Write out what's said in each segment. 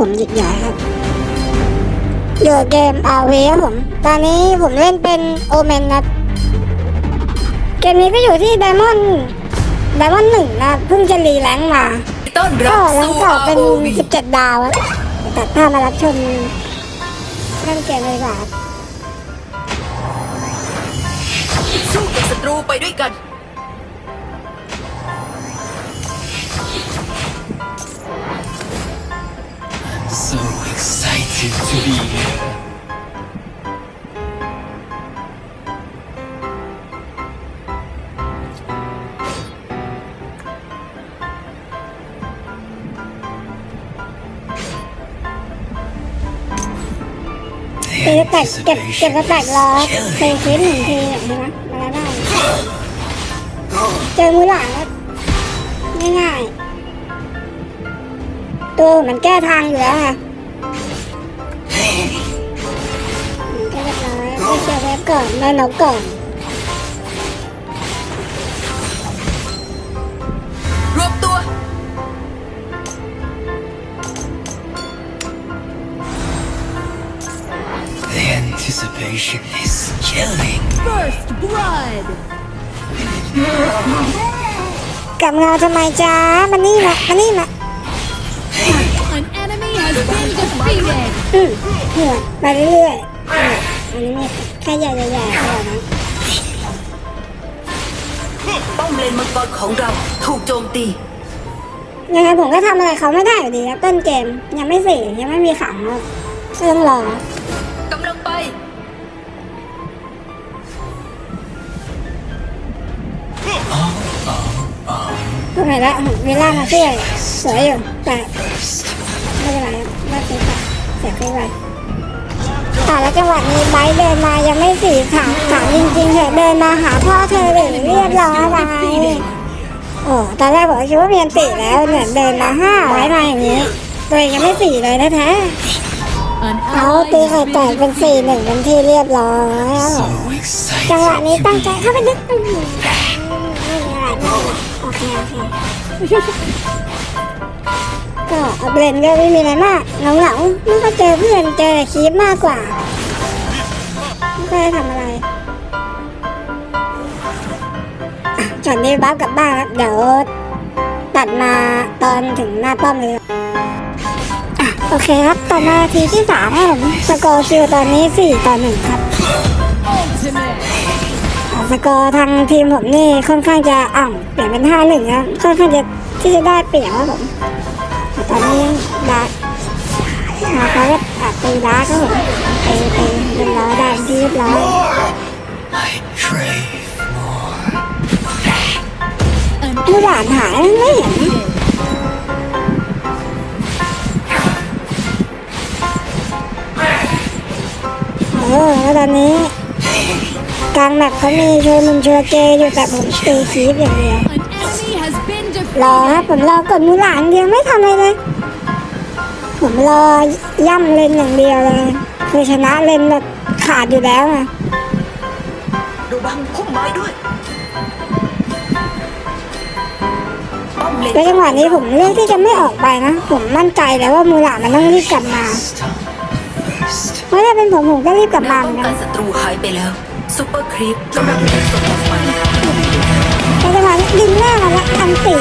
สวัสดีครับผมหยิกใหญ่ครับอยู่เกมอาวีครับผม ตอนนี้ผมเล่นเป็นโอเมนครับ เกมนี้ก็อยู่ที่ไดมอนด์ไดมอนด์หนึ่งนะเพิ่งจะรีแรงค์มาต้อนรัก็บแรงสู่ค์เก่าเป็น ROV 17 ดาวครับเดี๋ยวตัดภาพมารับชมเล่นเกมเลยดีกว่าครับสู้กับศัตรูไปด้วยกัน So excited to be here. เก็บสแตกเก็บเก็บสแต็กรอเพลงคิดหนึ่งทีเห็นไหมมาแล้วได้ เจอมูหลานแล้วง่ายๆ ตัวมันแก้ทางอยู่แล้วค่ะมันก็เรียบร้อยได้เชียร์เว็บก่อนได้นกก่อนรวบตัว The anticipation is killing. First blood. กลับเงาทำไมจ้ามันนี่มามันนี่มา An หัวไปเรื่อยๆอะอันนี้ไม่แค่ใหญ่ๆใหญ่ๆพอนะป้อมเลนมังกรของเราถูกโจมตี ยังไงผมก็ทำอะไรเขาไม่ได้อยู่ดีครับต้นเกมยังไม่เสี่ยังไม่มีขังครับก็ต้องรอ กำลังไปพวกไหนละเวลามาช่วยสวยอยู่แต่ไม่เป็นไร เสียไปไปแต่แล้วจังหวะนี้ไบร์ทเดินมายังไม่สี่ถามถามจริงๆเถอะเดินมาหาพ่อเธอหรือเรียบร้อยไปโอ้ตอนแรกบอกว่าคิดว่าเมียนติแล้วเนี่ยเดินมาห้าไว้มาอย่างนี้ตัวเองยังไม่สี่เลยนะแท้ An เขา ally ตีไข่ has แตก been เป็นสี่หนึ่งเป็นที่เรียบร้อยครับผม So จังหวะ excited นี้ to ตั้งใจ be เข้าไปดึกอื้อหือไม่มีอะไรไม่มีอะไรโอเคโอเค ก็อัปเดตก็ไม่มีอะไรมากเหงาเหงาๆไม่ก็เจอเพื่อนเจอคลิปมากกว่าไม่ค่อยได้ทำอะไรจอดนี้บัฟกลับบ้านครับเดี๋ยวตัดมาตอนถึงหน้าป้อมเลยโอเคครับตัดมานาทีที่สามครับผมสกอร์คิวตอนนี้สี่ต่อหนึ่งครับสกอร์ทางทีมผมนี่ค่อนข้างจะอ่ำเปลี่ยนเป็นห้าหนึ่งครับค่อนข้างจะที่จะได้เปรียบครับผม ตอนนี้ดามาเขาก็อะตีดาร์กครับผมตีตีเรียบร้อยได้เป็นที่เรียบร้อยดูหลานหายไม่เห็นเออแล้วตอนนี้กลางแมปเขามีโชว์นุนโชว์เจอยู่แต่ผมตีคีฟอย่างเดียว รอครับ defeated. ผมรอกดมูหลานเดียวไม่ทำอะไรเลย ผมรอย่ำเลนอย่างเดียวเลยคือชนะเลนแบบขาดอยู่แล้วไงระวังพุ่มไม้ด้วยป้อมเลนแล้วจังหวะนี้ผมเลือกที่จะไม่ออกไปนะ ผมมั่นใจแล้วว่ามูหลานมันต้องรีบกลับมา First, เพราะถ้าเป็นผมผมก็รีบกลับมาเราเหมืป้ออนงกักันนศัตรูหายไปแล้วซูเปอร์ครีปกำลังถูกส่งออกไปแต่จังหวะนี้ดึงหน้ามาแล้วอันติ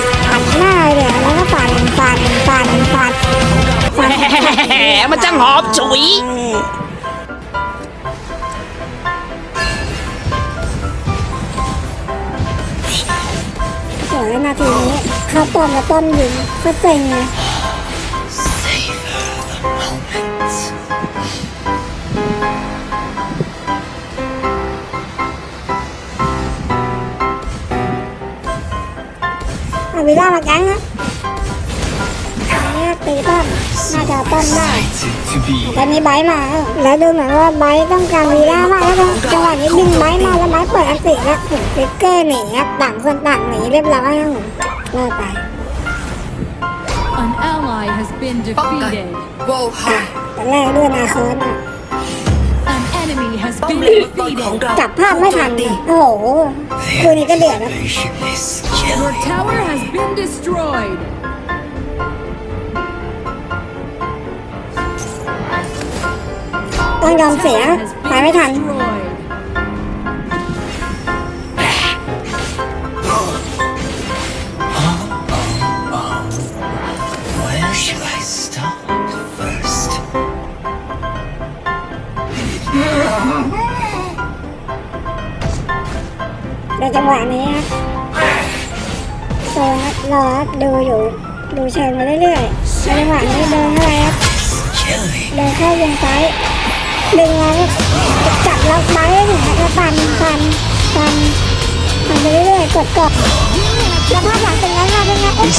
มมันจังหอมฉุยเออสวยนาทีนี้เข้าป้อมแล้วป้อมยิงก็เซ็งเลยเอาวิล่ามาแก๊งครับอันนี้ตีป้อม น่าจะเอาป้อมได้ Excited to be ตอนนี้ไบร์ทมาแล้วแล้วดูเหมือนว่าไบร์ทต้องการวีล่ามากแล้วนะจังหวะนี้ดึงไบร์ทมาแล้วไบร์ทเปิดอันติแล้วผมฟิกเกอร์หนีครับต่างคนต่างหนีเรียบร้อยครับผมรอดไป An ally has been ป้องกัน defeated. โวลไฮตอนแรกด้วยนาคอนอะ An enemy has ป้อม been เลนมังกรของ defeated. เราจับภาพไม่ทันถูกโจตีโอ้โหคู่นี้ก็เดือดครับ Anticipation is Your killing. tower has been destroyed. ต้องยอมเสียไปไม่ทันดูจังหวะนี้ครับโซนครับรอครับดูอยู่ดูเชิงมาเรื่อยๆในจังหวะนี้เดินเข้าไปครับเดินเข้าวงซ้าย ดึงแล้วจับล็อกไม้ได้ถึงแล้วฟันฟันฟันฟันไปเรื่อยๆกดกดแล้วภาพหลังเป็นไงมาเป็นไงโอ้ย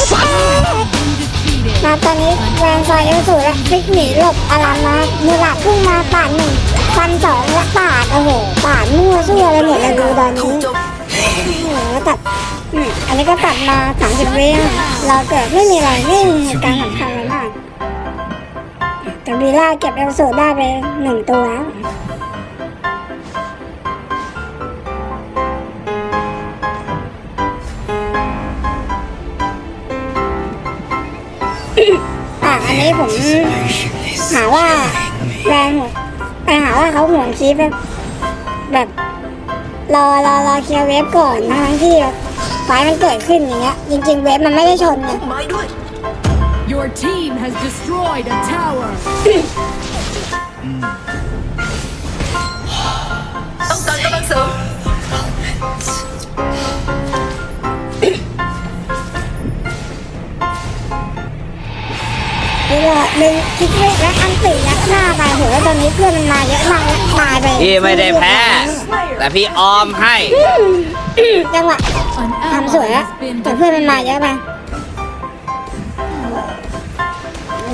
Defeated. มาตอนนี้แวนซอยเอลสูแล้วพลิกหนีหลบอลันมามูหลับพุ่งมาปาดหนึ่งฟันสองและปาดโอ้โหปาดมั่วซั่วอะไรหมดเลยดูตอนนี้โจมโอ้โหแล้วตัดอันนี้ก็ตัดมา30วิเราเกิดไม่มีอะไรไม่มีเหตุการณ์สำคัญอะไรมาก แต่วีล่าเก็บเอลสูได้ไปหนึ่งตัวแล้วอะอันนี้ผมหาว่าแรงไปหาว่าเขาห่วงคีฟแบบแบบรอรอรอเคลียร์เวฟก่อนทั้งที่ไฟมันเกิดขึ้นอย่างเงี้ย จริง ๆ เวฟมันไม่ได้ชนไงไม้ด้วย Your team has destroyed a tower. ต้องการกำลังเสริม เวลาหนึ่งคิดเวฟและอันติยัดหน้าไปโหแล้วตอนนี้เพื่อนมันมาเยอะมากแล้วตายไปพี่ไม่ได้แพ้ แต่พี่ออมให้ จังหวะ An ทำสวย ally อะ has been แต่เพื่อนมันมา defeated. เยอะไป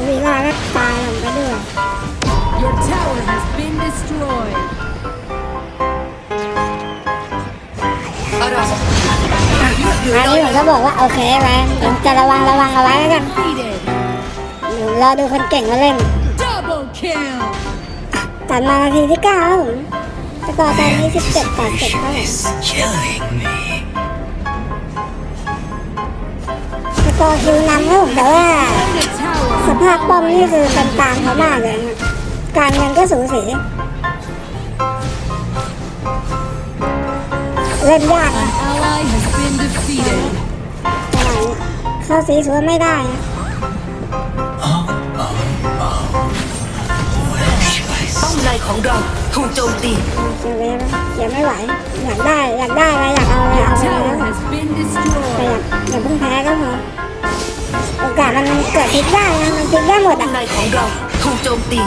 วีลาก็ตายลงไปด้วย Your tower has been destroyed. อะไรอันนี้ผมก็บอกว่าโอเคแวนเดี๋ยวจะระวังระวังเอาไว้แล้วกัน Defeated. เดี๋ยวรอดูคนเก่งมาเล่น Double kill. ตัดมานาทีที่เก้าครับผมสกอร์ตอนนี้สิบเจ็ดต่อเจ็ดเท่าไหร่ Is killing me. สกอร์คิวนำครับผมแต่ว่า The tower. สภาพป้อมนี่คือเป็นตามเขามากเลยครับการเงินก็สูสีเล่นยากนะ An ally has been defeated. จังหวะนี้เข้าสีสวนไม่ได้นะ Where should I ป้อมในของเราถูกโจมตีเสียเลยนะเสียไม่ไหว อยากได้ อยากได้อะไรอยากเอาอะไรเอาไป Tower แล้ว has been แต่ destroyed. อย่าอย่าเพิ่งแพ้ก็พอ โอกาสมันเกิดพลิกได้นะมันพลิกได้หมดอมอะในของเราถูกโจมตี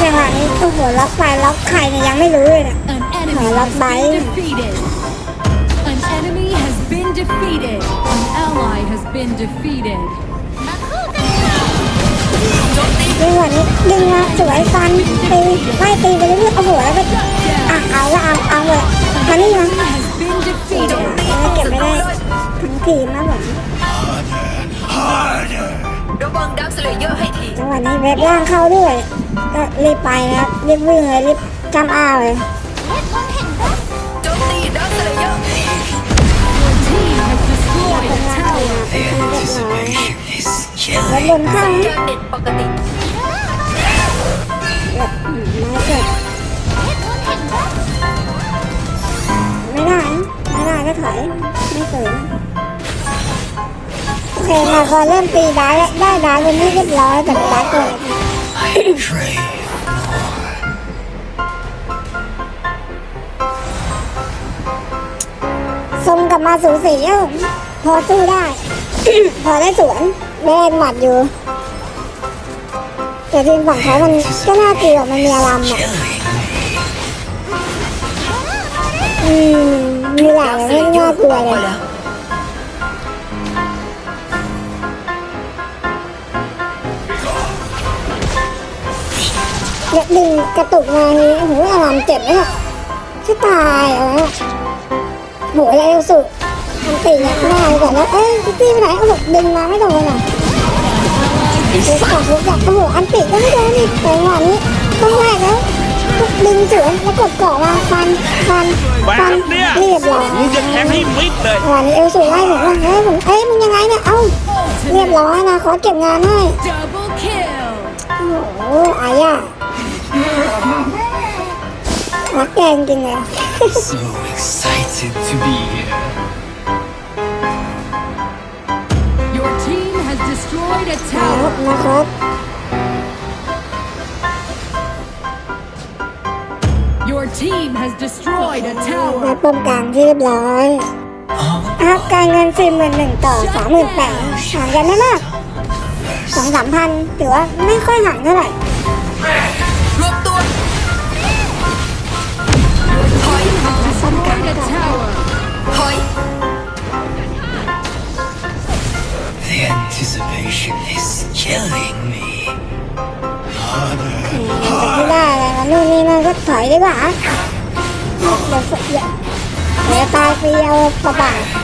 จังหวะนี้โอ้โหล็อกไปล็อกใครเนี่ยยังไม่รู้เลยเนี่ย An enemy Oh, has that's been nice. defeated. An enemy has been defeated. An ally has been defeated. จังวะนี้ดึงมาสวยฟันตีไล่ตีไปเรื่อยๆโอ้โหแล้วก็อะเอาละเอาเอาเลยมานี่มา Has been defeated. แล้วเก็บไม่ได้ทั้งทีมนะผมระวังดักสเลเยอร์ให้ทีจังหวะนี้เว็บล่างเข้าด้วย ก็รีบไปนะครับรีบวิ่งเลยรีบจำอ้าวเลยโจมตีดักสเลเยอร์แล้วบนข้าสัญนะญาณเน็ตปกติแบบอืมไม่เกิด ถอย ไม่สวยโอเคมาพอเริ่มตีด้แล้วได้ด้เป็นที่เรียบร้อยแต่ด้ตัวเกนะ I crave more. ทรงกลับมาสูสีเอ้าพอสู้ได้ พอได้สวนแม่นหมัดอยู่แต่ทีมฝั่งเขามันก็น่ากลัวมันมีอารมณ์อะอืม มีหลายดักสเรื่เลองเยอน่าร์กลัวออกเลมายแล้วเนี่ยดึงกระตุกมาทีโอ้โหอารามเจ็บไห มล่ะจะตายเหรอโหอะไรสุดอันตีเนี่ยหน้าไปก่อนแล้วเอ้ยพี่ตี้ไปไหนโอ้โหดึงมาไม่โดนอะดึงก่อนทุกอย่างโอ้โหอันตีก็ไม่โดนอีกแต่จังหวะนี้ต้องแรกแล้วดึงสวนแล้วกดเกาะมาฟันฟันฟันเรียบร้อยมึงจะแทงให้มิดเลยวันนี้เอลสูไล่ผมว่าเฮ้ยผมเอ้ยมึงยังไงเนี่ยเอ้าเรียบร้อยนะขอเก็บงานให้ Double kill. โอ้โหอาญารักแกจริงๆเลย So excited to be here. Your team has destroyed a ครับ tower. นะครับ team has destroyed a ได้ tower. ป้อมกลางที่เรียบร้อยครับการเงินสี่หมื่นหนึ่งต่อสามหมื่นแปดห่างกันไม่มากสองสามพันถือว่าไม่ค่อยห่างเท่าไหร่รวมตัวถอย Destroyed a tower. ถอย The anticipation is killing me. จา นู่นนี่นั่นก็ถอยดีกว่าเดี๋ยวเดี๋ยวเดี๋ยวตายฟรีเอาเปล่าๆ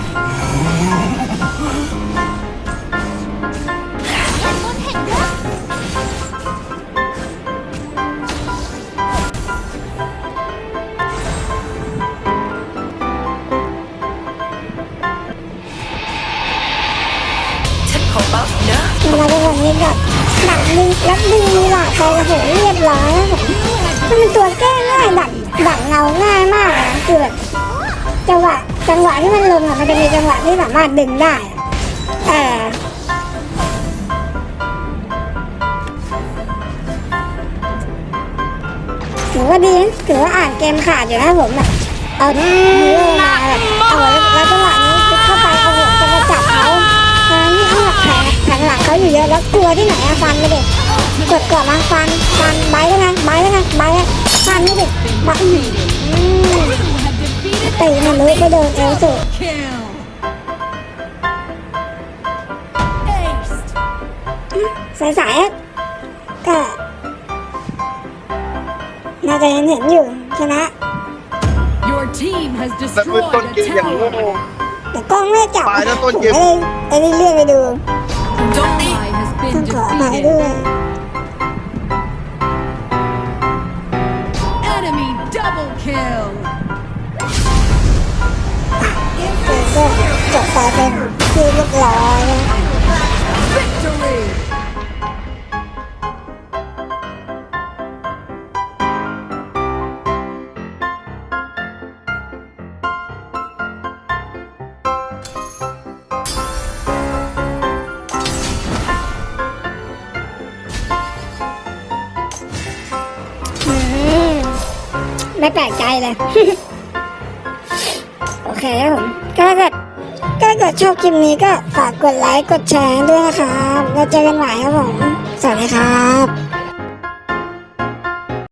จังหวะที่มันลงอะมันจะมีจังหวะที่สามารถดึงได้เออถือว่าดีถือว่าอ่านเกมขาดอยู่นะผมแบบเอาฮีโร่มาแบบเอาแล้วจังหวะนี้เข้าไปโอ้โหจะมาจับเขาตอนนี้เอาหลักแผงแผงหลังเขาอยู่เยอะแล้วกลัวที่ไหนอะฟันไปดิกดก่อนมาฟันฟันไบได้ไงไบได้ไงไบได้ฟันไม่ดิบัอืม defeated ตีมันรู้ไปโดนเอลสุ kill. Aced. สายสายๆอะก็น่าจะเห็นเห็นอยู่ชนะ Your team has แต่เป็นต้น destroyed เก a มอย่างโง่ tower. แต่กล้องไม่จับตายแล้วต้นเกมไอ้นี่ไอ้นี่เลื่อนไปดูโจมตี Ally has ต้อ been งขออภัยด้ defeated. วย Enemy double kill. ไปเป็นที่เรียบร้อยนะ Victory. อืมไม่แปลกใจเลย โอเคครับผมก็ถ้าเกิด ถ้าเกิดชอบคลิปนี้ก็ฝากกดไลค์กดแชร์ด้วยนะครับ แล้วเจอกันใหม่ครับผม สวัสดีครับ